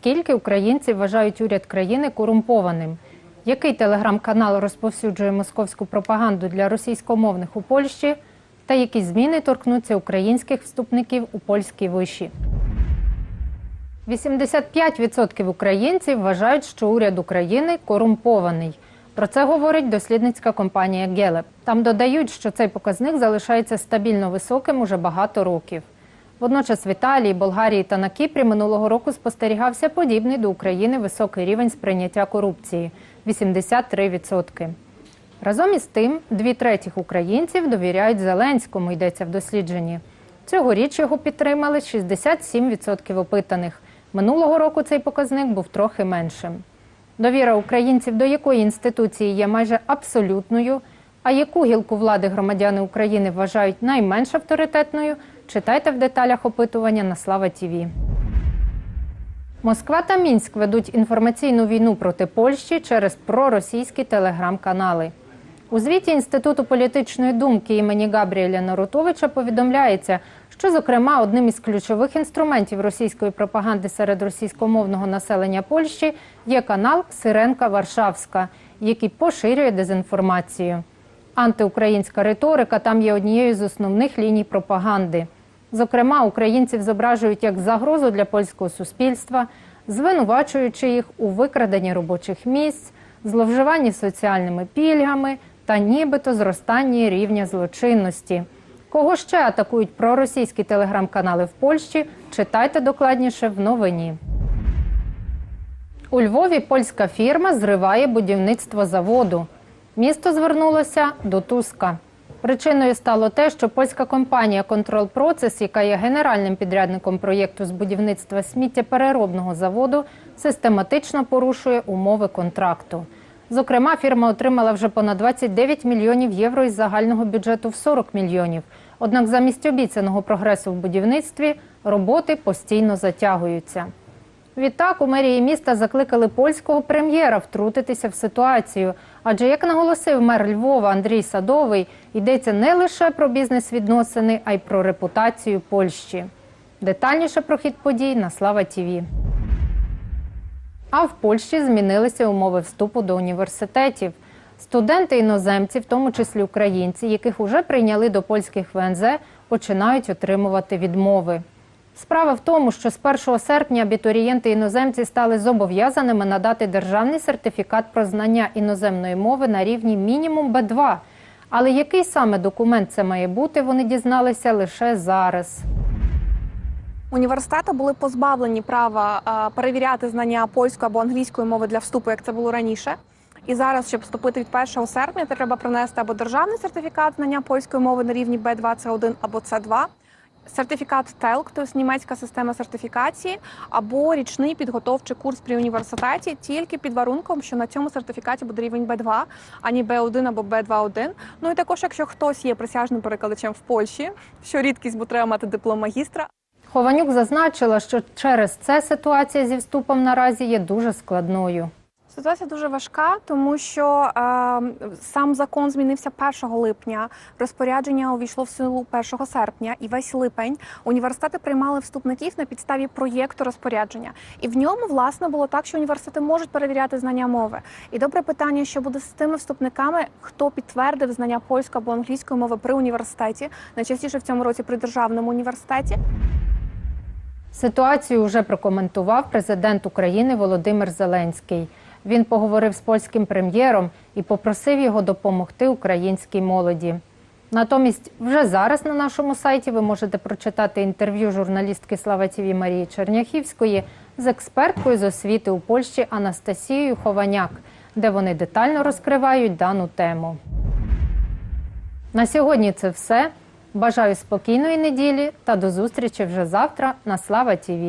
Скільки українців вважають уряд країни корумпованим? Який телеграм-канал розповсюджує московську пропаганду для російськомовних у Польщі? Та які зміни торкнуться українських вступників у польські виші? 85% українців вважають, що уряд України корумпований. Про це говорить дослідницька компанія Гелеп. Там додають, що цей показник залишається стабільно високим уже багато років. Водночас в Італії, Болгарії та на Кіпрі минулого року спостерігався подібний до України високий рівень сприйняття корупції 83%. Разом із тим, дві третіх українців довіряють Зеленському, йдеться в дослідженні. Цьогоріч його підтримали 67% опитаних. Минулого року цей показник був трохи меншим. Довіра українців до якої інституції є майже абсолютною, а яку гілку влади громадяни України вважають найменш авторитетною, читайте в деталях опитування на Слава Тіві. Москва та Мінськ ведуть інформаційну війну проти Польщі через проросійські телеграм-канали. У звіті Інституту політичної думки імені Габріеля Нарутовича повідомляється, що, зокрема, одним із ключових інструментів російської пропаганди серед російськомовного населення Польщі є канал Сиренка Варшавська, який поширює дезінформацію. Антиукраїнська риторика там є однією з основних ліній пропаганди. Зокрема, українців зображують як загрозу для польського суспільства, звинувачуючи їх у викраденні робочих місць, зловживанні соціальними пільгами та нібито зростанні рівня злочинності. Кого ще атакують проросійські телеграм-канали в Польщі? Читайте докладніше в новині. У Львові польська фірма зриває будівництво заводу. Місто звернулося до Туска. Причиною стало те, що польська компанія Control Process, яка є генеральним підрядником проєкту з будівництва сміттєпереробного заводу, систематично порушує умови контракту. Зокрема, фірма отримала вже понад 29 мільйонів євро із загального бюджету в 40 мільйонів. Однак замість обіцяного прогресу в будівництві роботи постійно затягуються. Відтак у мерії міста закликали польського прем'єра втрутитися в ситуацію. Адже, як наголосив мер Львова Андрій Садовий, йдеться не лише про бізнес-відносини, а й про репутацію Польщі. Детальніше про хід подій на Слава Тіві. А в Польщі змінилися умови вступу до університетів. Студенти іноземці, в тому числі українці, яких уже прийняли до польських ВНЗ, починають отримувати відмови. Справа в тому, що з 1 серпня абітурієнти іноземці стали зобов'язаними надати державний сертифікат про знання іноземної мови на рівні мінімум Б2. Але який саме документ це має бути, вони дізналися лише зараз. Університети були позбавлені права перевіряти знання польської або англійської мови для вступу, як це було раніше. І зараз, щоб вступити від 1 серпня, треба принести або державний сертифікат знання польської мови на рівні B2, C1 або C2, сертифікат ТЕЛК, тобто німецька система сертифікації, або річний підготовчий курс при університеті, тільки під варунком, що на цьому сертифікаті буде рівень B2, а не B1 або B2.1. Ну і також, якщо хтось є присяжним перекладачем в Польщі, що рідкість, бо треба мати диплом магістра. Хованюк зазначила, що через це ситуація зі вступом наразі є дуже складною. Ситуація дуже важка, тому що е, сам закон змінився 1 липня. Розпорядження увійшло в силу 1 серпня, і весь липень університети приймали вступників на підставі проєкту розпорядження. І в ньому власне було так, що університети можуть перевіряти знання мови. І добре питання, що буде з тими вступниками, хто підтвердив знання польської або англійської мови при університеті, найчастіше в цьому році при державному університеті. Ситуацію вже прокоментував президент України Володимир Зеленський. Він поговорив з польським прем'єром і попросив його допомогти українській молоді. Натомість, вже зараз на нашому сайті ви можете прочитати інтерв'ю журналістки Слава Тіві Марії Черняхівської з експерткою з освіти у Польщі Анастасією Хованяк, де вони детально розкривають дану тему. На сьогодні це все. Бажаю спокійної неділі та до зустрічі вже завтра на Слава Тіві.